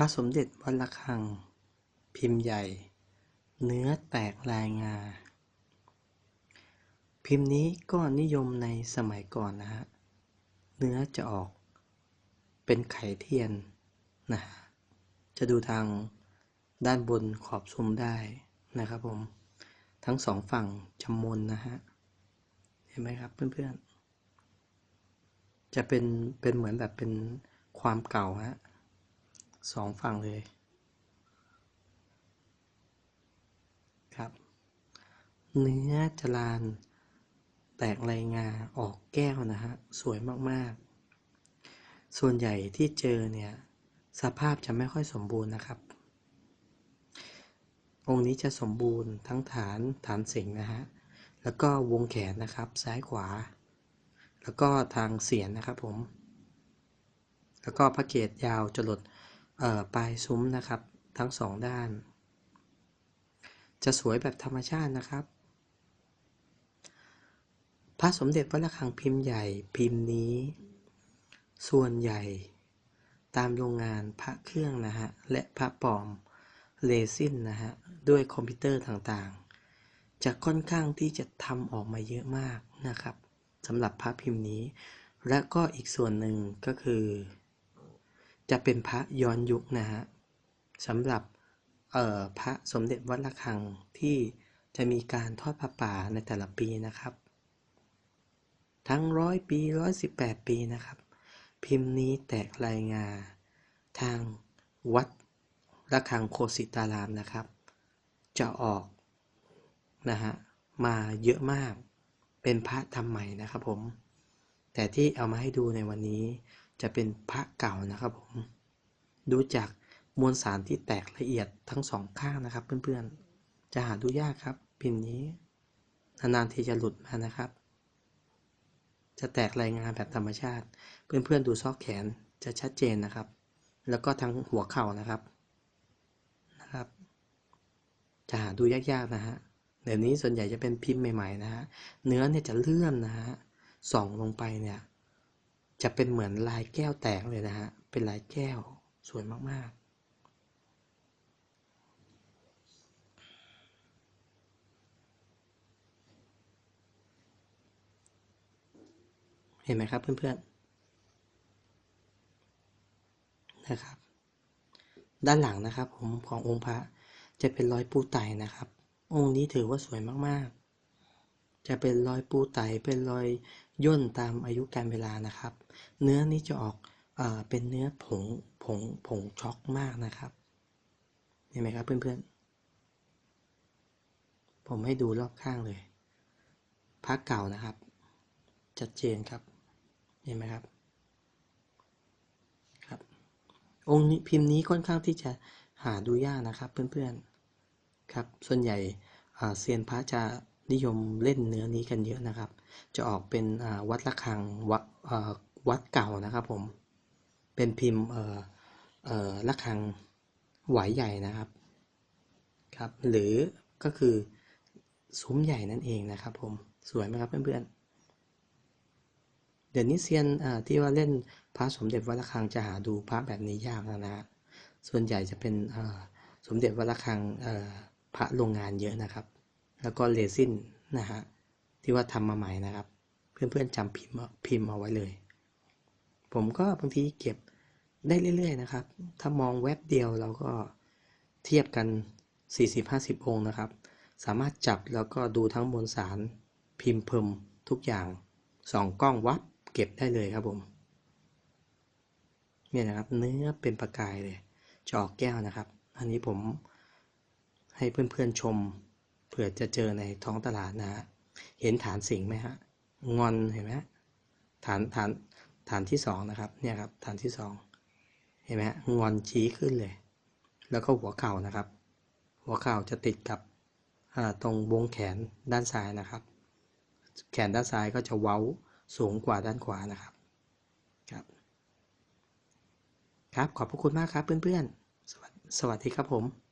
พระสมเด็จวัดระฆัง พิมพ์ใหญ่ เนื้อแตกลายงา พิมพ์นี้ก็นิยมในสมัยก่อนนะฮะ เนื้อจะออกเป็นไข่เทียนนะฮะจะดูทางด้านบนขอบซุ้มได้นะครับผม ทั้งสองฝั่งจำมนนะฮะ เห็นไหมครับเพื่อนๆ จะเป็นเป็นเหมือนแบบเป็นความเก่าฮะ สองฝั่งเลย ครับ เนื้อจรานแตกลายงาออกแก้วนะฮะ สวยมากๆ ส่วนใหญ่ที่เจอเนี่ย สภาพจะไม่ค่อยสมบูรณ์นะครับ องค์นี้จะสมบูรณ์ทั้งฐานฐานสิงนะฮะ แล้วก็วงแขนนะครับ ซ้ายขวา แล้วก็ทางเสียนนะครับผม แล้วก็พระเกศยาวจรด ปลายซุ้มนะครับ ทั้งสองด้าน จะสวยแบบธรรมชาตินะครับ พระสมเด็จวัดระฆังพิมพ์ใหญ่พิมพ์นี้ ส่วนใหญ่ ตามโรงงานพระเครื่องนะฮะ และพระปลอมเลซินนะฮะ ด้วยคอมพิวเตอร์ต่างๆ จะค่อนข้างที่จะทำออกมาเยอะมากนะครับสำหรับพระพิมพ์นี้ และก็อีกส่วนหนึ่งก็คือ จะเป็นพระย้อนยุคนะฮะสำหรับพระสมเด็จวัดระฆังที่จะมีการทอดพระป่าในแต่ละปีนะครับ ทั้งร้อยปีร้อยสิบแปดปีนะครับ พิมพ์นี้แตกลายงา ทางวัดระฆังโคสิตารามนะครับ จะออกนะฮะมาเยอะมากเป็นพระทำใหม่นะครับผม แต่ที่เอามาให้ดูในวันนี้ จะเป็นพระเก่านะครับผม ดูจากมวลสารที่แตกละเอียดทั้งสองข้างนะครับ เพื่อนๆ จะหาดูยากครับ พิมพ์นี้ นานๆทีจะหลุดมานะครับ จะแตกรายงานแบบธรรมชาติ เพื่อนๆ ดูซอกแขนจะชัดเจนนะครับ แล้วก็ทั้งหัวเข่านะครับ นะครับ จะหาดูยากๆนะฮะเดี๋ยวนี้ส่วนใหญ่จะเป็นพิมพ์ใหม่ๆนะฮะ เนื้อเนี่ยจะเลื่อนนะฮะ ส่องลงไปเนี่ย จะเป็นเหมือนลายแก้วแตกเลยนะฮะ เป็นลายแก้วสวยมาก ๆเห็นไหมครับเพื่อนๆนะครับ ด้านหลังนะครับผมขององค์พระจะเป็นรอยปูไตนะครับ องค์นี้ถือว่าสวยมาก จะเป็นรอยปูไตเป็นรอยย่นตามอายุการเวลานะครับ เนื้อนี้จะออกเอเป็นเนื้อผงผงผงช็อกมากนะครับเห็นไหมครับเพื่อนๆ ผมให้ดูรอบข้างเลยพักเก่านะครับชัดเจนครับเห็นไหมครับครับ องค์นี้พิมพ์นี้ค่อนข้างที่จะหาดูยากนะครับเพื่อนๆครับส่วนใหญ่เซียนพระจะ นิยมเล่นเนื้อนี้กันเยอะนะครับ จะออกเป็นวัดระฆังวัดวัดเก่านะครับผม เป็นพิมพ์ระฆังไหวใหญ่นะครับครับ หรือก็คือซุ้มใหญ่นั่นเองนะครับผม สวยไหมครับเพื่อนๆ เดี๋ยวนี้เซียนที่ว่าเล่นพระสมเด็จวัดระฆังจะหาดูพระแบบนี้ยากแล้วนะส่วนใหญ่จะเป็นสมเด็จวัดระฆังพระโรงงานเยอะนะครับ แล้วก็เลซินนะฮะที่ว่าทำมาใหม่นะครับ เพื่อนๆจำพิมพ์พิมพ์เอาไว้เลย ผมก็บางทีเก็บได้เรื่อยๆนะครับ ถ้ามองเว็บเดียวเราก็เทียบกัน 40-50 องค์นะครับ สามารถจับแล้วก็ดูทั้งมวลสารพิมพ์เพิ่มทุกอย่างสองกล้องวับเก็บได้เลยครับผมเนี่ยนะครับเนื้อเป็นประกายเลยจอกแก้วนะครับ อันนี้ผมให้เพื่อนๆชม ผื่อจะเจอในท้องตลาดนะฮะเห็นฐานสิงไหมฮะงอนเห็นไหมฐานฐานฐานที่สองนะครับเนี่ยครับฐานที่สองเห็นไหมฮะงอนชี้ขึ้นเลย แล้วก็หัวเข่านะครับ หัวเข่าจะติดกับตรงวงแขนด้านซ้ายนะครับ แขนด้านซ้ายก็จะเว้าสูงกว่าด้านขวานะครับครับ ครับขอบพระคุณมากครับเพื่อนๆสวัสดีครับผม